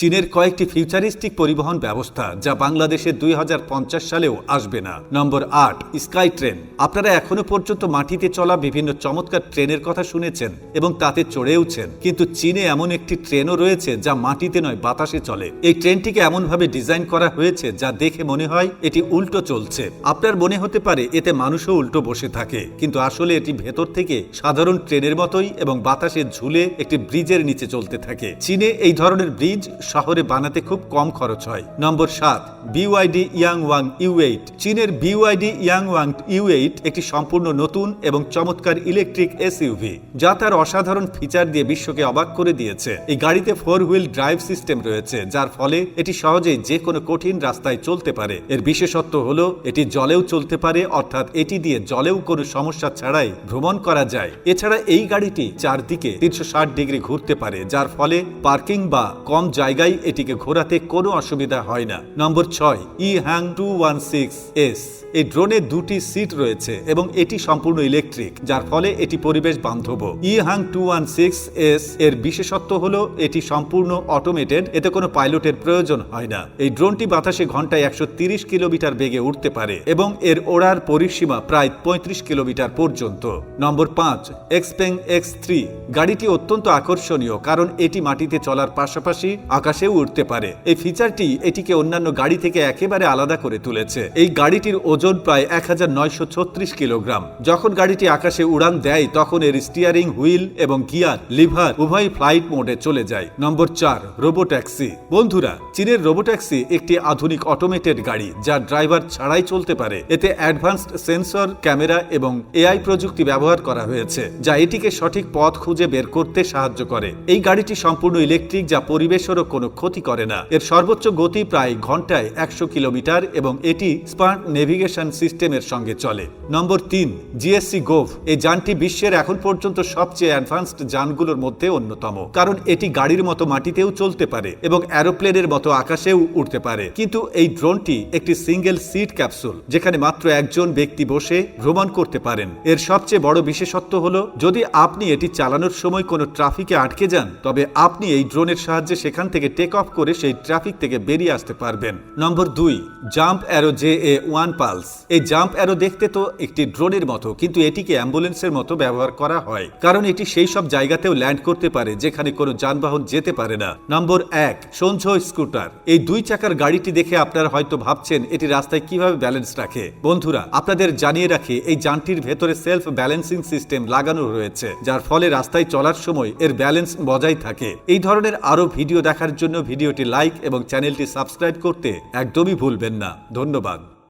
চীনের কয়েকটি ফিউচারিস্টিক পরিবহন ব্যবস্থা যা বাংলাদেশে দুই হাজার পঞ্চাশ সালেও আসবে না। নম্বর আট, স্কাই ট্রেন। আপনারা এখনও পর্যন্ত মাটিতে চলা বিভিন্ন চমৎকার ট্রেনের কথা শুনেছেন এবং তাতে চড়েওছেন। কিন্তু চীনে এমন একটি ট্রেনও রয়েছে যা মাটিতে নয়, বাতাসে চলে। এই ট্রেনটিকে এমনভাবে ডিজাইন করা হয়েছে যা দেখে মনে হয় এটি উল্টো চলছে। আপনার মনে হতে পারে এতে মানুষও উল্টো বসে থাকে, কিন্তু আসলে এটি ভেতর থেকে সাধারণ ট্রেনের মতোই এবং বাতাসে ঝুলে একটি ব্রিজের নিচে চলতে থাকে। চীনে এই ধরনের ব্রিজ শহরে বানাতে খুব কম খরচ হয়। নম্বর সাত BYD Yang Wang U eight চীনের BYD Yang Wang U eight একটি সম্পূর্ণ নতুন এবং চমৎকার ইলেকট্রিক এসইউভি যা তার অসাধারণ ফিচার দিয়ে বিশ্বকে অবাক করে দিয়েছে। এই গাড়িতে ফোর হুইল ড্রাইভ সিস্টেম রয়েছে, যার ফলে এটি সহজেই যে কোনো কঠিন রাস্তায় চলতে পারে। এর বিশেষত্ব হলো, এটি জলেও চলতে পারে, অর্থাৎ এটি দিয়ে জলেও কোনো সমস্যা ছাড়াই ভ্রমণ করা যায়। এছাড়া এই গাড়িটি চারদিকে তিনশো ষাট ডিগ্রি ঘুরতে পারে, যার ফলে পার্কিং বা কম জায়গায় এটিকে ঘোরাতে কোনো অসুবিধা হয় না। নম্বর ছয় E Hang two one six S এই ড্রোনে দুটি সিট রয়েছে এবং এটি সম্পূর্ণ ইলেকট্রিক, যার ফলে এটি পরিবেশ বান্ধব। ই Hang two one six S এর বিশেষত্ব হলো এটি সম্পূর্ণ অটোমেটেড এতে কোনো পাইলটের প্রয়োজন হয় না। এই ড্রোনটি বাতাসে ঘন্টায় একশো কিলোমিটার বেগে উঠতে পারে এবং এর ওড়ার পরিসীমা প্রায় পঁয়ত্রিশ কিলোমিটার পর্যন্ত। নম্বর পাঁচ এক্সপেং এক্স থ্রি গাড়িটি অত্যন্ত আকর্ষণীয়, কারণ এটি মাটিতে চলার পাশাপাশি আকাশেও উঠতে পারে। এই ফিচারটি এটিকে অন্যান্য গাড়ি থেকে একেবারে আলাদা করে তুলেছে। এই গাড়িটির ওজন প্রায় এক হাজার নয়শো ছত্রিশ কিলোগ্রাম। যখন গাড়িটি আকাশে উড়ান দেয়, তখন এর স্টিয়ারিং হুইল এবং গিয়ার লিভার উভয় ফ্লাইট মোডে চলে যায়। নম্বর চার রোবোট্যাক্সি বন্ধুরা, চীনের রোবোট্যাক্সি একটি আধুনিক অটোমেটেড গাড়ি, যা ড্রাইভার ছাড়াই চলতে পারে। এতে অ্যাডভান্সড সেন্সর ক্যামেরা এবং এআই প্রযুক্তি ব্যবহার করা হয়েছে, যা এটিকে সঠিক পথ খুঁজে বের করতে সাহায্য করে। এই গাড়িটি সম্পূর্ণ ইলেকট্রিক যা পরিবেশেরও কোনো ক্ষতি করে না। এর সর্বোচ্চ গতি প্রায় ঘন্টায় একশো কিলোমিটার এবং এটি স্মার্ট নেভিগেশন সিস্টেমের সঙ্গে চলে। নম্বর তিন জিএসসি গোভ এই যানটি বিশ্বের এখন পর্যন্ত সবচেয়ে অ্যাডভান্সড যানগুলোর মধ্যে অন্যতম। কারণ এটি গাড়ির মতো মাটিতেও চলতে পারে এবং অ্যারোপ্লেনের মতো আকাশেও উঠতে পারে। কিন্তু এই ড্রোনটি একটি সিঙ্গেল সিট ক্যাপসুল, যেখানে মাত্র একজন ব্যক্তি বসে ভ্রমণ করতে পারেন। এর সবচেয়ে বড় বিশেষত্ব হলো, যদি আপনি এটি চালানোর সময় কোনো ট্রাফিকে আটকে যান, তবে আপনি এই ড্রোনের সাহায্যে সেখান থেকে টেক অফ করে সেই ট্রাফিক থেকে বেরিয়ে আসতে পারবেন। নম্বর দুই Jump Aero J A one Pulse এই জাম্প অ্যারো দেখতে তো একটি ড্রোনের মতো, কিন্তু এটিকে অ্যাম্বুলেন্সের মতো ব্যবহার করা হয়, কারণ এটি সেই সব জায়গাতেও ল্যান্ড করতে পারে, যেখানে কোনো যানবাহন যেতে পারে না। নম্বর এক সঞ্ঝ স্কুটার এই দুই চাকার গাড়িটি দেখে আপনারা হয়তো ভাবছেন, এটি রাস্তায় কীভাবে ব্যালেন্স রাখে। বন্ধুরা, আপনাদের জানিয়ে রাখি, এই যানটির ভেতরে সেলফ ব্যালেন্সিং সিস্টেম লাগানো রয়েছে, যার ফলে রাস্তায় চলার সময় এর ব্যালেন্স বজায় থাকে। এই ধরনের আরও ভিডিও দেখার জন্য ভিডিওটি লাইক এবং চ্যানেলটি সাবস্ক্রাইব করতে একদমই ভুলবেন না। ধন্যবাদ।